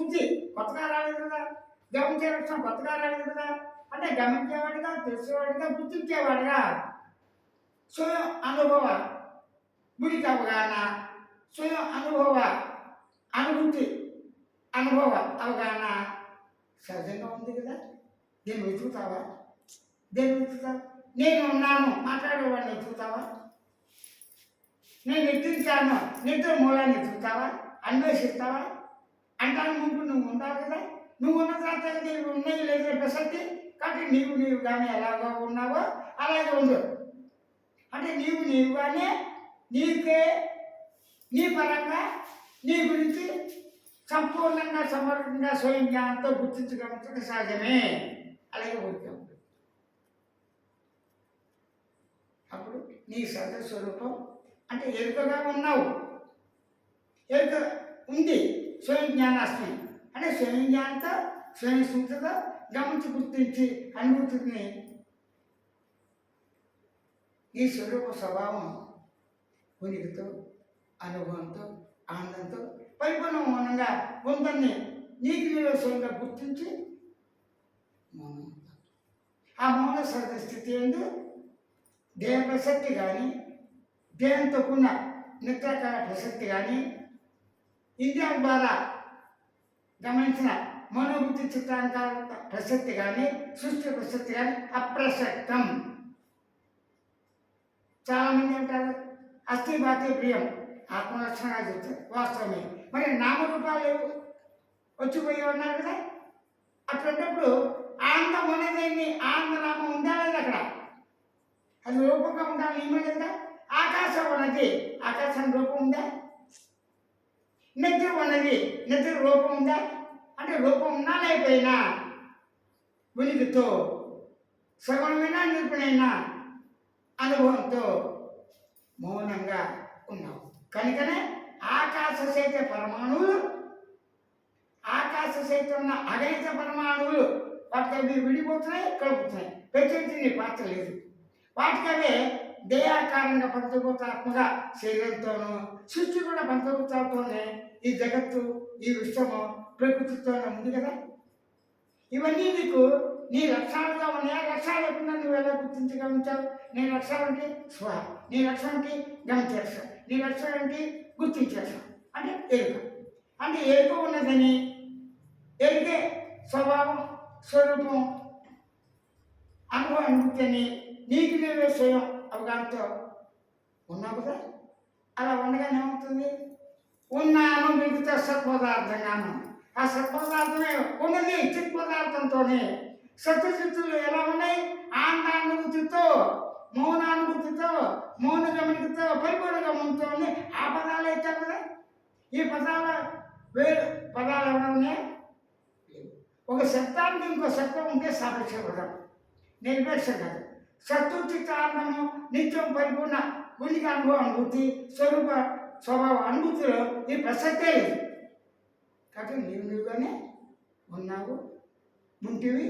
శృతి కొత్తగా రాలేదు కదా గమనించే విషయం కొత్తగా రాలేదు కదా అంటే గమనించేవాడిగా తెలిసేవాడిగా గుర్తించేవాడిగా స్వయం అనుభవ. గుడికి అవగాహన. స్వయం అనుభవ. అనుభూతి. అనుభవ అవగాహన. సహజంగా ఉంది కదా. దీన్ని వెతుకుతావా? దేన్ని వెతుకుతావా? నేను ఉన్నాను. మాట్లాడేవాడిని వెతుకుతావా? నేను నిద్రించాను నిద్ర మూలాన్ని వెతుకుతావా? అన్వేషిస్తావా? అంటాను ముందు నువ్వు ఉండాలి కదా. నువ్వు ఉన్న తర్వాత నీవు ఉన్నాయి లేదు ప్రసక్తి కాబట్టి నీవు నీవు కానీ ఎలాగో ఉన్నావో అలాగే ఉండు. అంటే నీవు నీవుగానే నీకే నీ పరంగా నీ గురించి సంపూర్ణంగా సమర్థంగా స్వయం జ్ఞానంతో గుర్తించగలుగుతుంది సహజమే. అలాగే ఊరికే ఉంటుంది అప్పుడు నీ సహజ స్వరూపం అంటే ఎరుకగా ఉన్నావు. ఎరుక ఉంది. స్వయం జ్ఞానాస్మి అంటే స్వయం జ్ఞానంతో స్వయం స్మృతితో గమనించి గుర్తించి అనుభూతిని ఈ స్వరూప స్వభావం ఉనికితో అనుభవంతో ఆనందంతో పరిపూర్ణ మౌనంగా ఉందని నీకు నీలో స్వయంగా గుర్తించి మౌనం ఆ మౌన సహజ స్థితి ఎందు దేహ ప్రసక్తి కానీ దేహంతో కూడిన నిద్రకాల ప్రసక్తి కానీ ఇంద్రియాల ద్వారా గమనించిన మనోబుద్ధి చిత్రాంకాల ప్రసక్తి కానీ సృష్టి ప్రసక్తి కానీ అప్రసక్తం. చాలామంది అంటారు అస్థి బాతి ప్రియం. ఆత్మరక్షణ చెప్తారు వాస్తవమే. మరి నామరూపాలు వచ్చిపోయి ఉన్నారు కదా. అట్లాంటప్పుడు ఆనందం అనేది ఆనందనామం ఉందా లేదా అక్కడ? అది రూపంగా ఉండాలి ఏమీ లేదా ఆకాశం ఉన్నది ఆకాశం రూపం ఉందా? నిద్ర ఉన్నది నిద్ర రూపం ఉందా? అంటే రూపం ఉన్నా లేకపోయినా. ఉనికితో. సగుణమైన నిపుణైనా అనుభవంతో మౌనంగా ఉన్నావు. కనుకనే ఆకాశ సైత పరమాణువులు ఆకాశ సైతం ఉన్న అగణిత పరమాణువులు వాటికి అవి విడిపోతున్నాయి కలుపుతున్నాయి. ప్రత్యేకించి నీ పాత్ర లేదు. వాటికవే దేహాకారంగా పంచభూతాత్మగా శరీరంతోనూ సృష్టి కూడా పంచభూతాలతోనే ఈ జగత్తు ఈ విశ్వము ప్రకృతితోనే ఉంది కదా? ఇవన్నీ నీకు నీ లక్షణాలుగా ఉన్నాయా. లక్ష్యాలు లేకుండా నువ్వు ఎలా గుర్తించి గమనించావు? నీ లక్ష్యాలు ఏంటి స్వ నీ లక్ష్యం ఏంటి గమనించేస్తాం నీ లక్ష్యం ఏంటి గుర్తించేస్తాం అంటే ఎరుక అంటే ఎరుక ఉన్నదని ఎరుకే స్వభావం స్వరూపం అనుభవం అనుభూతి అని నీకు నీవే స్వయం అవగాహనతో ఉన్నావు కదా? అలా ఉండగానే ఏమవుతుంది? ఉన్నాను మిగతా సత్పదార్థంగాను ఆ సత్పదార్థమే ఉన్నది చిత్ పదార్థంతోనే సత్యచిత్తులు ఎలా ఉన్నాయి? ఆనందానుభూతితో మౌనానుభూతితో మౌన గమనికతో పరిపూర్ణ గమనంతో ఆ పదాలు అయితే కదా? ఈ పదాల వేరు పదాలు లేవు. ఒక శబ్దానికి ఇంకో శబ్దం ఉంటే సాపేక్ష పదం. నిర్వేక్ష కాదు సత్తుచిత్తానందము నిత్యం పరిపూర్ణ ఉనికి అనుభవం అనుభూతి స్వరూప స్వభావ అనుభూతిలో ఈ ప్రసక్తే లేదు కాబట్టి నీవు నువ్వుగానే ఉన్నావు ఉంటివి